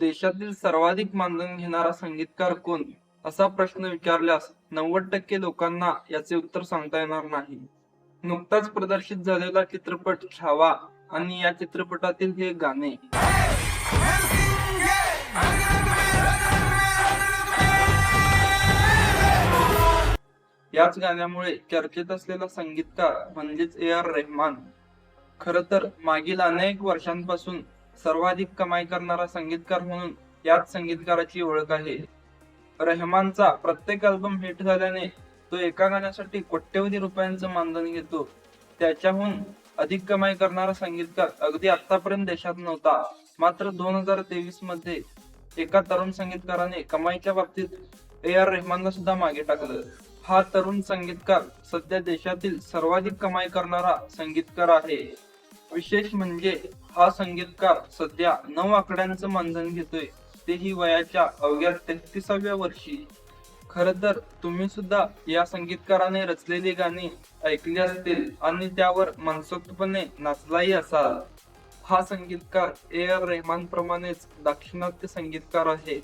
देशातील सर्वाधिक मानधन घेणारा संगीतकार कोण? असा प्रश्न विचारल्यास नव्वद टक्के लोकांना याचे उत्तर सांगता येणार नाही. नुकताच प्रदर्शित झालेला चित्रपट छावा आणि या चित्रपटातील हे गाणे. याच गाण्यामुळे चर्चेत असलेला संगीतकार म्हणजेच ए आर रेहमान. खर तर मागील अनेक वर्षांपासून सर्वाधिक कमाई करणारा संगीतकार म्हणून याच संगीतकाराची ओळख आहे. रेहमानचा प्रत्येक अल्बम हिट झाल्याने तो एका गाण्यासाठी कोट्यवधी रुपयांचं मानधन घेतो. त्याच्याहून अधिक कमाई करणारा संगीतकार अगदी आतापर्यंत देशात नव्हता. मात्र दोन हजार तेवीसमध्ये एका तरुण संगीतकाराने कमाईच्या बाबतीत ए आर रेहमानला सुद्धा मागे टाकलं. हा तरुण संगीतकार सध्या देशातील सर्वाधिक कमाई करणारा संगीतकार आहे. विशेष म्हणजे हा संगीतकार सध्या नऊ आकड्यांचं मानधन घेतोय. तेही वयाच्या अवघ्या तेहतीसाव्या वर्षी. खर तर तुम्ही सुद्धा या संगीतकाराने रचलेली गाणी ऐकली असतील आणि त्यावर मनसोक्तपणे नाचलाही असाल. हा संगीतकार ए आर रेहमान प्रमाणेच दाक्षिणात्य संगीतकार आहे.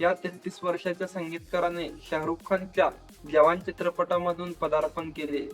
या तेहतीस वर्षाच्या संगीतकाराने शाहरुख खानच्या जवान चित्रपटामधून पदार्पण केले.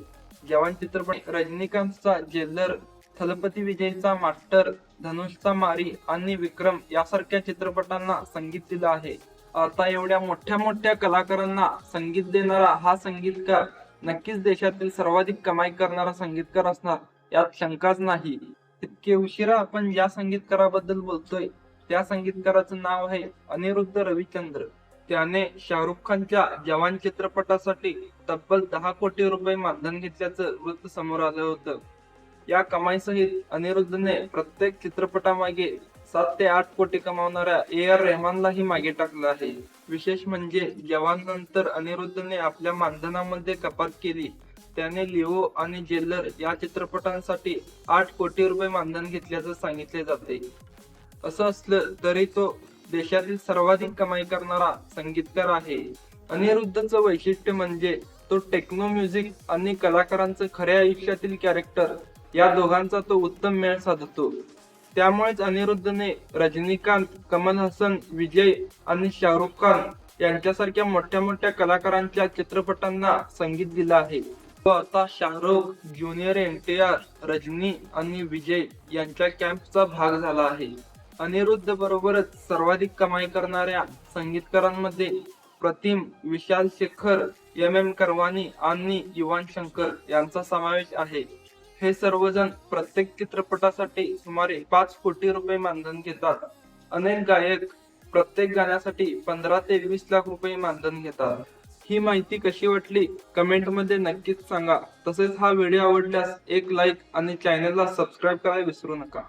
जवान चित्रपट रजनीकांतचा जेलर थलपती विजयचा मास्टर धनुषचा मारी आणि विक्रम यासारख्या चित्रपटांना संगीत दिलं आहे. आता एवढ्या मोठ्या मोठ्या कलाकारांना संगीत देणारा हा संगीतकार नक्कीच देशातील सर्वाधिक कमाई करणारा संगीतकार असणार यात शंकाच नाही. इतके उशिरा आपण ज्या संगीतकाराबद्दल बोलतोय. त्या संगीतकाराचं नाव आहे अनिरुद्ध रविचंद्र. त्याने शाहरुख खानच्या जवान चित्रपटासाठी तब्बल दहा कोटी रुपये मानधन घेतल्याचं वृत्त समोर आलं होतं. या कमाईसहित अनिरुद्धने प्रत्येक चित्रपटामागे सात ते आठ कोटी कमावणाऱ्या ए आर रेहमानलाही मागे टाकलं आहे. विशेष म्हणजे जवान नंतर अनिरुद्धने आपल्या मानधनामध्ये कपात केली. त्याने लिओ आणि जेलर या चित्रपटांसाठी आठ कोटी रुपये मानधन घेतल्याचं सांगितले जाते. असं असलं तरी तो देशातील सर्वाधिक कमाई करणारा संगीतकार आहे. अनिरुद्धचं वैशिष्ट्य म्हणजे तो टेक्नो म्युझिक आणि कलाकारांचं खऱ्या आयुष्यातील कॅरेक्टर या दोघांचा तो उत्तम मेळ साधतो. त्यामुळेच अनिरुद्धने रजनीकांत कमल हसन विजय आणि शाहरुख खान यांच्यासारख्या मोठ्या मोठ्या कलाकारांच्या चित्रपटांना संगीत दिलं आहे. तो आता Shahrukh junior N T R Rajni आणि विजय यांच्या कॅम्पचा भाग झाला आहे. अनिरुद्ध बरोबरच सर्वाधिक कमाई करणाऱ्या संगीतकारांमध्ये प्रतिम विशाल शेखर एम एम करवानी आणि युवान शंकर यांचा समावेश आहे. हे सर्वजण प्रत्येक चित्रपटासाठी सुमारे पाच कोटी रुपये मानधन घेतात. अनेक गायक प्रत्येक गाण्यासाठी पंधरा ते वीस लाख रुपये मानधन घेतात. ही माहिती कशी वाटली? कमेंटमध्ये नक्कीच सांगा. तसेच हा व्हिडिओ आवडल्यास एक लाईक आणि चॅनलला सबस्क्राईब करायला विसरू नका.